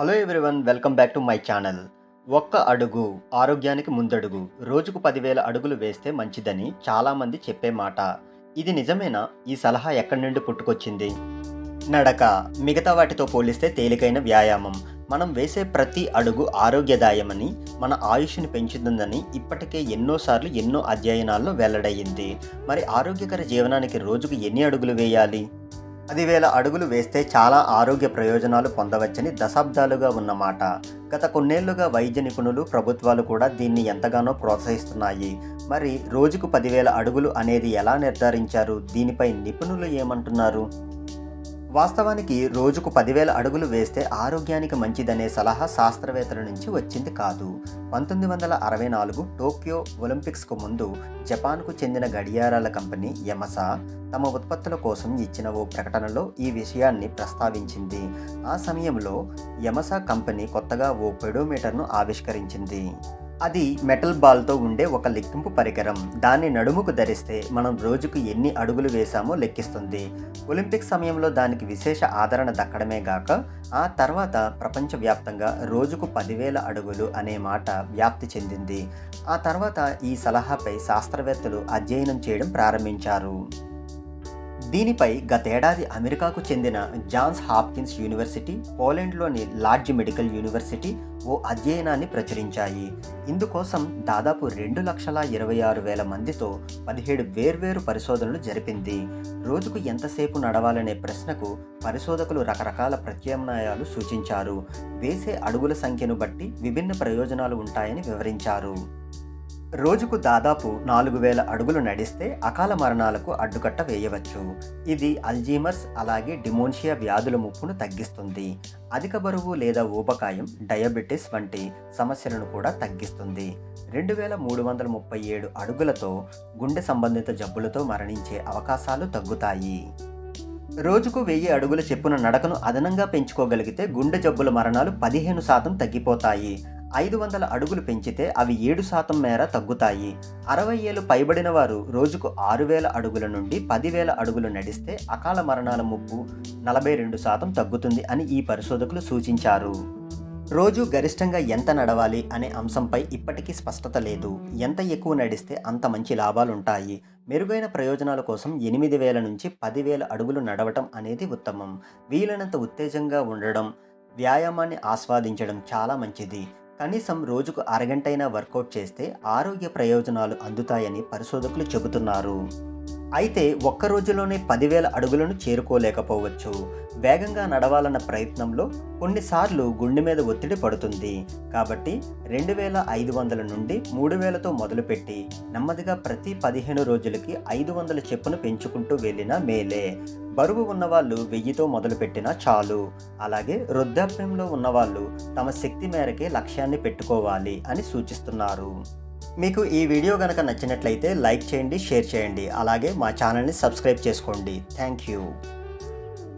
Hello everyone welcome back to my channel ఒక్క అడుగు ఆరోగ్యానికి ముందడుగు రోజుకు పదివేల అడుగులు వేస్తే మంచిదని చాలామంది చెప్పే మాట. ఇది నిజమేనా? ఈ సలహా ఎక్కడి నుండి పుట్టుకొచ్చింది? నడక మిగతా వాటితో పోలిస్తే తేలికైన వ్యాయామం. మనం వేసే ప్రతి అడుగు ఆరోగ్యదాయమని మన ఆయుష్ని పెంచుతుందని ఇప్పటికే ఎన్నోసార్లు ఎన్నో అధ్యయనాల్లో వెల్లడయ్యింది. మరి ఆరోగ్యకర జీవనానికి రోజుకు ఎన్ని అడుగులు వేయాలి? పదివేల అడుగులు వేస్తే చాలా ఆరోగ్య ప్రయోజనాలు పొందవచ్చని దశాబ్దాలుగా ఉన్నమాట గత కొన్నేళ్ళుగా వైద్య నిపుణులు ప్రభుత్వాలు కూడా దీన్ని ఎంతగానో ప్రోత్సహిస్తున్నాయి. మరి రోజుకు పదివేల అడుగులు అనేది ఎలా నిర్ధారించారు? దీనిపై నిపుణులు ఏమంటున్నారు? వాస్తవానికి రోజుకు పదివేల అడుగులు వేస్తే ఆరోగ్యానికి మంచిదనే సలహా శాస్త్రవేత్తల నుంచి వచ్చింది కాదు. పంతొమ్మిది వందల అరవై నాలుగు టోక్యో ఒలింపిక్స్కు ముందు జపాన్కు చెందిన గడియారాల కంపెనీ యమసా తమ ఉత్పత్తుల కోసం ఇచ్చిన ఓ ప్రకటనలో ఈ విషయాన్ని ప్రస్తావించింది. ఆ సమయంలో యమసా కంపెనీ కొత్తగా ఓ పెడోమీటర్ను ఆవిష్కరించింది. అది మెటల్ బాల్తో ఉండే ఒక లెక్కింపు పరికరం. దాన్ని నడుముకు ధరిస్తే మనం రోజుకు ఎన్ని అడుగులు వేశామో లెక్కిస్తుంది. ఒలింపిక్ సమయంలో దానికి విశేష ఆదరణ దక్కడమే గాక ఆ తర్వాత ప్రపంచవ్యాప్తంగా రోజుకు పదివేల అడుగులు అనే మాట వ్యాప్తి చెందింది. ఆ తర్వాత ఈ సలహాపై శాస్త్రవేత్తలు అధ్యయనం చేయడం ప్రారంభించారు. దీనిపై గతేడాది అమెరికాకు చెందిన జాన్స్ హాప్కిన్స్ యూనివర్సిటీ పోలాండ్లోని లార్జ్ మెడికల్ యూనివర్సిటీ ఓ అధ్యయనాన్ని ప్రచురించాయి. ఇందుకోసం దాదాపు రెండు లక్షల ఇరవై ఆరు వేల మందితో పదిహేడు వేర్వేరు పరిశోధనలు జరిపింది. రోజుకు ఎంతసేపు నడవాలనే ప్రశ్నకు పరిశోధకులు రకరకాల ప్రత్యామ్నాయాలు సూచించారు. వేసే అడుగుల సంఖ్యను బట్టి విభిన్న ప్రయోజనాలు ఉంటాయని వివరించారు. రోజుకు దాదాపు నాలుగు వేల అడుగులు నడిస్తే అకాల మరణాలకు అడ్డుకట్ట వేయవచ్చు. ఇది అల్జీమర్స్ అలాగే డిమోన్షియా వ్యాధుల ముప్పును తగ్గిస్తుంది. అధిక బరువు లేదా ఊబకాయం డయాబెటిస్ వంటి సమస్యలను కూడా తగ్గిస్తుంది. రెండు వేల మూడు వందల ముప్పై ఏడు అడుగులతో గుండె సంబంధిత జబ్బులతో మరణించే అవకాశాలు తగ్గుతాయి. రోజుకు వెయ్యి అడుగుల చెప్పున నడకను అదనంగా పెంచుకోగలిగితే గుండె జబ్బుల మరణాలు పదిహేను శాతం తగ్గిపోతాయి. ఐదు వందల అడుగులు పెంచితే అవి ఏడు శాతం మేర తగ్గుతాయి. అరవై ఏళ్ళు పైబడిన వారు రోజుకు ఆరు వేల అడుగుల నుండి పదివేల అడుగులు నడిస్తే అకాల మరణాల ముప్పు నలభై రెండు శాతం తగ్గుతుంది అని ఈ పరిశోధకులు సూచించారు. రోజు గరిష్టంగా ఎంత నడవాలి అనే అంశంపై ఇప్పటికీ స్పష్టత లేదు. ఎంత ఎక్కువ నడిస్తే అంత మంచి లాభాలుంటాయి. మెరుగైన ప్రయోజనాల కోసం ఎనిమిది వేల నుంచి పదివేల అడుగులు నడవటం అనేది ఉత్తమం. వీలైనంత ఉత్తేజంగా ఉండడం వ్యాయామాన్ని ఆస్వాదించడం చాలా మంచిది. కనీసం రోజుకు అరగంటైనా వర్కౌట్ చేస్తే ఆరోగ్య ప్రయోజనాలు అందుతాయని పరిశోధకులు చెబుతున్నారు. అయితే ఒక్క రోజులోనే పదివేల అడుగులను చేరుకోలేకపోవచ్చు. వేగంగా నడవాలన్న ప్రయత్నంలో కొన్నిసార్లు గుండె మీద ఒత్తిడి పడుతుంది. కాబట్టి రెండు వేల ఐదు వందల నుండి మూడు వేలతో మొదలుపెట్టి నెమ్మదిగా ప్రతి పదిహేను రోజులకి ఐదు వందల చెప్పును పెంచుకుంటూ వెళ్ళినా మేలే. బరువు ఉన్నవాళ్ళు వెయ్యితో మొదలుపెట్టినా చాలు. అలాగే వృద్ధాప్యంలో ఉన్నవాళ్ళు తమ శక్తి మేరకే లక్ష్యాన్ని పెట్టుకోవాలి అని సూచిస్తున్నారు. మీకు ఈ వీడియో కనుక నచ్చినట్లయితే లైక్ చేయండి షేర్ చేయండి. అలాగే మా ఛానల్ని సబ్స్క్రైబ్ చేసుకోండి. Thank you.